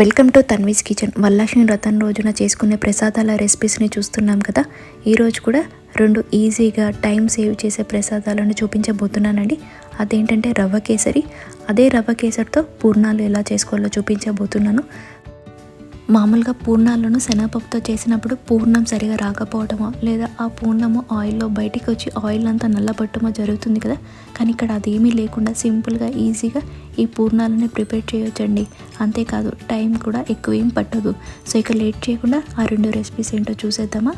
Welcome to Tanvi's kitchen. Varalakshmi రథం రోజున చేసుకునే ప్రసాదాల రెసిపీస్ని చూస్తున్నాం కదా. ఈరోజు కూడా రెండు ఈజీగా టైం సేవ్ చేసే ప్రసాదాలను చూపించబోతున్నానండి. అదేంటంటే రవ్వ కేసరి. అదే రవ్వ కేసరితో పూర్ణాలు ఎలా చేసుకోవాలో చూపించబోతున్నాను. మామూలుగా పూర్ణాలను శనగపప్పుతో చేసినప్పుడు పూర్ణం సరిగా రాకపోవడమో లేదా ఆ పూర్ణము ఆయిల్లో బయటికి వచ్చి ఆయిల్ అంతా నల్లబట్టమో జరుగుతుంది కదా. కానీ ఇక్కడ అదేమీ లేకుండా సింపుల్గా ఈజీగా ఈ పూర్ణాలని ప్రిపేర్ చేయొచ్చండి. అంతేకాదు టైం కూడా ఎక్కువ ఏం పట్టదు. సో ఇక లేట్ చేయకుండా ఆ రెండు రెసిపీస్ ఏంటో చూసేద్దామా?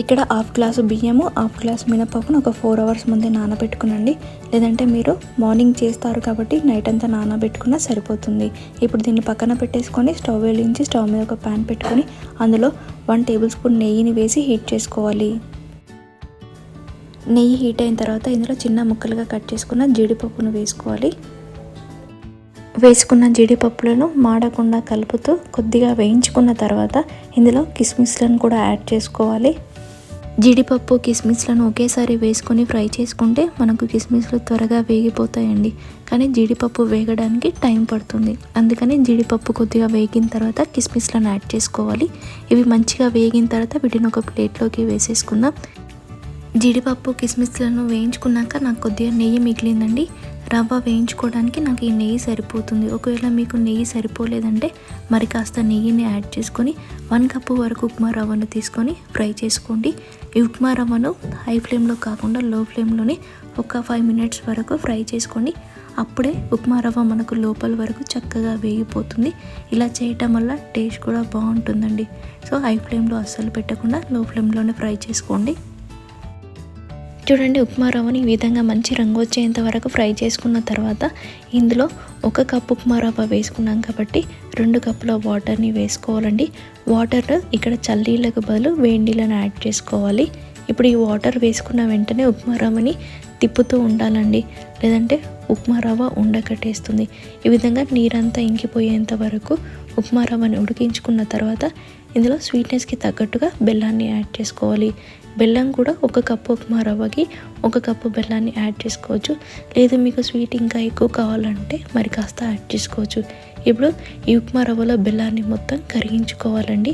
ఇక్కడ హాఫ్ గ్లాసు బియ్యము హాఫ్ గ్లాస్ మినపప్పును ఒక ఫోర్ అవర్స్ ముందే నానబెట్టుకునండి. లేదంటే మీరు మార్నింగ్ చేస్తారు కాబట్టి నైట్ అంతా నానబెట్టుకున్నా సరిపోతుంది. ఇప్పుడు దీన్ని పక్కన పెట్టేసుకొని స్టవ్ వెలిగించి స్టవ్ మీద ఒక ప్యాన్ పెట్టుకొని అందులో వన్ టేబుల్ స్పూన్ నెయ్యిని వేసి హీట్ చేసుకోవాలి. నెయ్యి హీట్ అయిన తర్వాత ఇందులో చిన్న ముక్కలుగా కట్ చేసుకున్న జీడిపప్పును వేసుకోవాలి. వేసుకున్న జీడిపప్పులను మాడకుండా కలుపుతూ కొద్దిగా వేయించుకున్న తర్వాత ఇందులో కిస్మిస్లను కూడా యాడ్ చేసుకోవాలి. జీడిపప్పు కిస్మిస్లను ఒకేసారి వేసుకొని ఫ్రై చేసుకుంటే మనకు కిస్మిస్లు త్వరగా వేగిపోతాయండి. కానీ జీడిపప్పు వేగడానికి టైం పడుతుంది. అందుకని జీడిపప్పు కొద్దిగా వేగిన తర్వాత కిస్మిస్లను యాడ్ చేసుకోవాలి. ఇవి మంచిగా వేగిన తర్వాత వీటిని ఒక ప్లేట్లోకి వేసేసుకుందాం. జీడిపప్పు కిస్మిస్లను వేయించుకున్నాక నాకు కొద్దిగా నెయ్యి మిగిలిందండి. రవ్వ వేయించుకోవడానికి నాకు ఈ నెయ్యి సరిపోతుంది. ఒకవేళ మీకు నెయ్యి సరిపోలేదంటే మరి కాస్త నెయ్యిని యాడ్ చేసుకొని వన్ కప్పు వరకు ఉప్మా రవ్వను తీసుకొని ఫ్రై చేసుకోండి. ఈ ఉప్మా రవ్వను హై ఫ్లేమ్లో కాకుండా లో ఫ్లేమ్లోనే ఒక ఫైవ్ మినిట్స్ వరకు ఫ్రై చేసుకోండి అప్పుడే ఉప్మా రవ్వ మనకు లోపల వరకు చక్కగా వేగిపోతుంది. ఇలా చేయటం వల్ల టేస్ట్ కూడా బాగుంటుందండి. సో హై ఫ్లేమ్లో అస్సలు పెట్టకుండా లో ఫ్లేమ్లోనే ఫ్రై చేసుకోండి. చూడండి ఉప్మా రవ్వని ఈ విధంగా మంచి రంగు వచ్చేంత వరకు ఫ్రై చేసుకున్న తర్వాత ఇందులో ఒక కప్పు ఉప్మా రవ్వ వేసుకున్నాం కాబట్టి రెండు కప్పుల వాటర్ని వేసుకోవాలండి. వాటర్ ఇక్కడ చల్లీలకు బదులు వేడి నీళ్ళని యాడ్ చేసుకోవాలి. ఇప్పుడు ఈ వాటర్ వేసుకున్న వెంటనే ఉప్మా రవ్వని తిప్పుతూ ఉండాలండి. లేదంటే ఉప్మా రవ్వ ఉండకట్టేస్తుంది. ఈ విధంగా నీరంతా ఇంకిపోయేంత వరకు ఉప్మా రవ్వని ఉడికించుకున్న తర్వాత ఇందులో స్వీట్నెస్కి తగ్గట్టుగా బెల్లాన్ని యాడ్ చేసుకోవాలి. బెల్లం కూడా ఒక కప్పు ఉప్మా రవ్వకి ఒక కప్పు బెల్లాన్ని యాడ్ చేసుకోవచ్చు. లేదు మీకు స్వీట్ ఇంకా ఎక్కువ కావాలంటే మరి కాస్త యాడ్ చేసుకోవచ్చు. ఇప్పుడు ఈ ఉప్మా రవ్వలో బెల్లాన్ని మొత్తం కరిగించుకోవాలండి.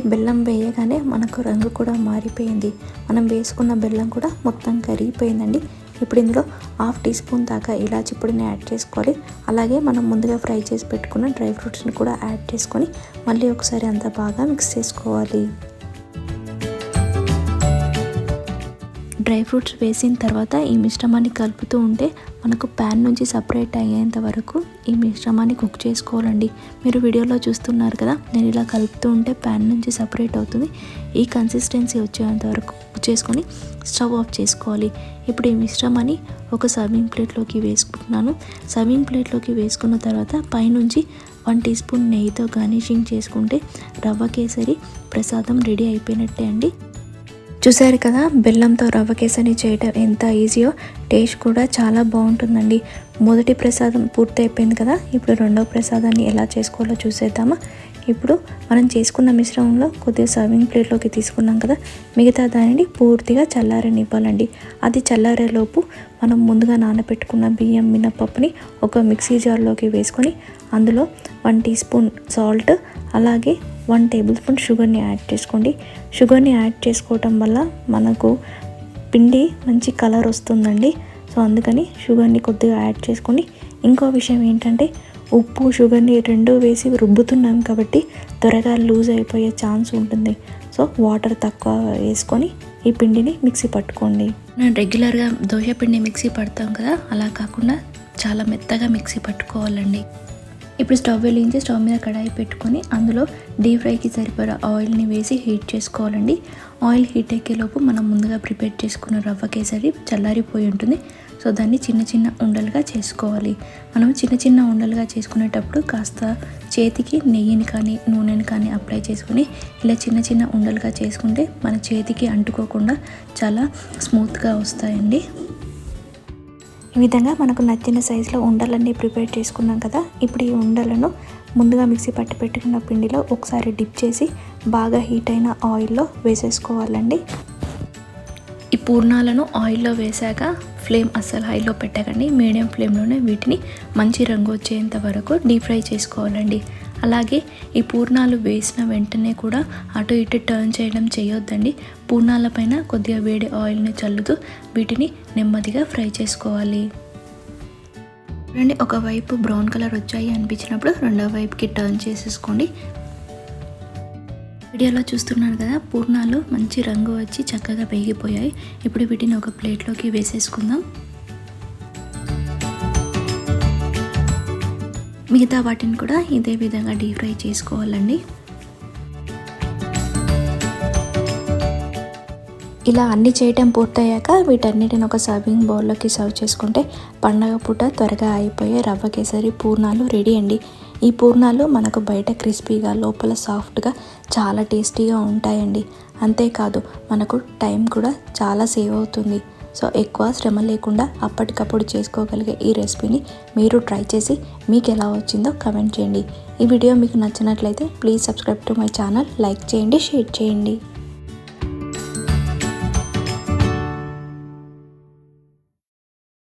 బెల్లం వేయగానే మనకు రంగు కూడా మారిపోయింది. మనం వేసుకున్న బెల్లం కూడా మొత్తం కరిగిపోయిందండి. ఇప్పుడు ఇందులో హాఫ్ టీ స్పూన్ దాకా ఇలాచి పొడిని యాడ్ చేసుకోవాలి. అలాగే మనం ముందుగా ఫ్రై చేసి పెట్టుకున్న డ్రై ఫ్రూట్స్ని కూడా యాడ్ చేసుకొని మళ్ళీ ఒకసారి అంతా బాగా మిక్స్ చేసుకోవాలి. డ్రై ఫ్రూట్స్ వేసిన తర్వాత ఈ మిశ్రమాన్ని కలుపుతూ ఉంటే మనకు ప్యాన్ నుంచి సపరేట్ అయ్యేంత వరకు ఈ మిశ్రమాన్ని కుక్ చేసుకోవాలండి. మీరు వీడియోలో చూస్తున్నారు కదా నేను ఇలా కలుపుతూ ఉంటే ప్యాన్ నుంచి సపరేట్ అవుతుంది. ఈ కన్సిస్టెన్సీ వచ్చేంత వరకు కుక్ చేసుకొని స్టవ్ ఆఫ్ చేసుకోవాలి. ఇప్పుడు ఈ మిశ్రమాన్ని ఒక సర్వింగ్ ప్లేట్లోకి వేసుకుంటున్నాను. సర్వింగ్ ప్లేట్లోకి వేసుకున్న తర్వాత పైనుంచి వన్ టీ స్పూన్ నెయ్యితో గార్నిషింగ్ చేసుకుంటే రవ్వ కేసరి ప్రసాదం రెడీ అయిపోయినట్టే అండి. చూసారు కదా బెల్లంతో రవ్వ కేసరి చేయడం ఎంత ఈజీయో టేస్ట్ కూడా చాలా బాగుంటుందండి. మొదటి ప్రసాదం పూర్తి అయిపోయింది కదా ఇప్పుడు రెండవ ప్రసాదాన్ని ఎలా చేసుకోవాలో చూసేద్దామా? ఇప్పుడు మనం చేసుకున్న మిశ్రమంలో కొద్దిగా సర్వింగ్ ప్లేట్లోకి తీసుకున్నాం కదా మిగతా దానిని పూర్తిగా చల్లారనివ్వాలండి అది చల్లారేలోపు మనం ముందుగా నానబెట్టుకున్న బియ్యం మినపప్పుని ఒక మిక్సీ జార్లోకి వేసుకొని అందులో వన్ టీ స్పూన్ సాల్ట్ అలాగే వన్ టేబుల్ స్పూన్ షుగర్ని యాడ్ చేసుకోండి. షుగర్ని యాడ్ చేసుకోవటం వల్ల మనకు పిండి మంచి కలర్ వస్తుందండి. సో అందుకని షుగర్ని కొద్దిగా యాడ్ చేసుకోండి ఇంకో విషయం ఏంటంటే ఉప్పు షుగర్ని రెండు వేసి రుబ్బుతున్నాం కాబట్టి త్వరగా లూజ్ అయిపోయే ఛాన్స్ ఉంటుంది. సో వాటర్ తక్కువ వేసుకొని ఈ పిండిని మిక్సీ పట్టుకోండి. నేను రెగ్యులర్గా దోశ పిండి మిక్సీ పడతాం కదా అలా కాకుండా చాలా మెత్తగా మిక్సీ పట్టుకోవాలండి. ఇప్పుడు స్టవ్ వెలిగించి స్టవ్ మీద కడాయి పెట్టుకొని అందులో డీప్ ఫ్రైకి సరిపడా ఆయిల్ని వేసి హీట్ చేసుకోవాలండి. ఆయిల్ హీట్ ఎక్కేలోపు మనం ముందుగా ప్రిపేర్ చేసుకున్న రవ్వ కేసరి చల్లారిపోయి ఉంటుంది. సో దాన్ని చిన్న చిన్న ఉండలుగా చేసుకోవాలి. మనం చిన్న చిన్న ఉండలుగా చేసుకునేటప్పుడు కాస్త చేతికి నెయ్యిని కానీ నూనెని కానీ అప్లై చేసుకుని ఇలా చిన్న చిన్న ఉండలుగా చేసుకుంటే మన చేతికి అంటుకోకుండా చాలా స్మూత్గా వస్తాయండి. ఈ విధంగా మనకు నచ్చిన సైజులో ఉండలన్నీ ప్రిపేర్ చేసుకున్నాం కదా ఇప్పుడు ఈ ఉండలను ముందుగా మిక్సీ పట్టి పెట్టుకున్న పిండిలో ఒకసారి డిప్ చేసి బాగా హీట్ అయిన ఆయిల్లో వేసేసుకోవాలండి. ఈ పూర్ణాలను ఆయిల్లో వేశాక ఫ్లేమ్ అస్సలు హైలో పెట్టకండి. మీడియం ఫ్లేమ్లోనే వీటిని మంచి రంగు వచ్చేంత వరకు డీప్ ఫ్రై చేసుకోవాలండి. అలాగే ఈ పూర్ణాలు వేసిన వెంటనే కూడా అటు ఇటు టర్న్ చేయడం చేయొద్దండి. పూర్ణాలపైన కొద్దిగా వేడి ఆయిల్ని చల్లుతూ వీటిని నెమ్మదిగా ఫ్రై చేసుకోవాలి. చూడండి ఒకవైపు బ్రౌన్ కలర్ వచ్చాయి అనిపించినప్పుడు రెండో వైపుకి టర్న్ చేసేసుకోండి. వీడియోలో చూస్తున్నారు కదా పూర్ణాలు మంచి రంగు వచ్చి చక్కగా వేగిపోయాయి ఇప్పుడు వీటిని ఒక ప్లేట్లోకి వేసేసుకుందాం. మిగతా వాటిని కూడా ఇదే విధంగా డీప్ ఫ్రై చేసుకోవాలండి. ఇలా అన్ని చేయటం పూర్తయ్యాక వీటన్నిటిని ఒక సర్వింగ్ బౌల్లోకి సర్వ్ చేసుకుంటే పండగ పూట త్వరగా అయిపోయే రవ్వ కేసరి పూర్ణాలు రెడీ అండి. ఈ పూర్ణాలు మనకు బయట క్రిస్పీగా లోపల సాఫ్ట్గా చాలా టేస్టీగా ఉంటాయండి. అంతేకాదు మనకు టైం కూడా చాలా సేవ్ అవుతుంది. సో ఎక్కువ శ్రమ లేకుండా అప్పటికప్పుడు చేసుకోగలిగే ఈ రెసిపీని మీరు ట్రై చేసి మీకు ఎలా వచ్చిందో కమెంట్ చేయండి. ఈ వీడియో మీకు నచ్చినట్లయితే please subscribe to my channel like చేయండి షేర్ చేయండి.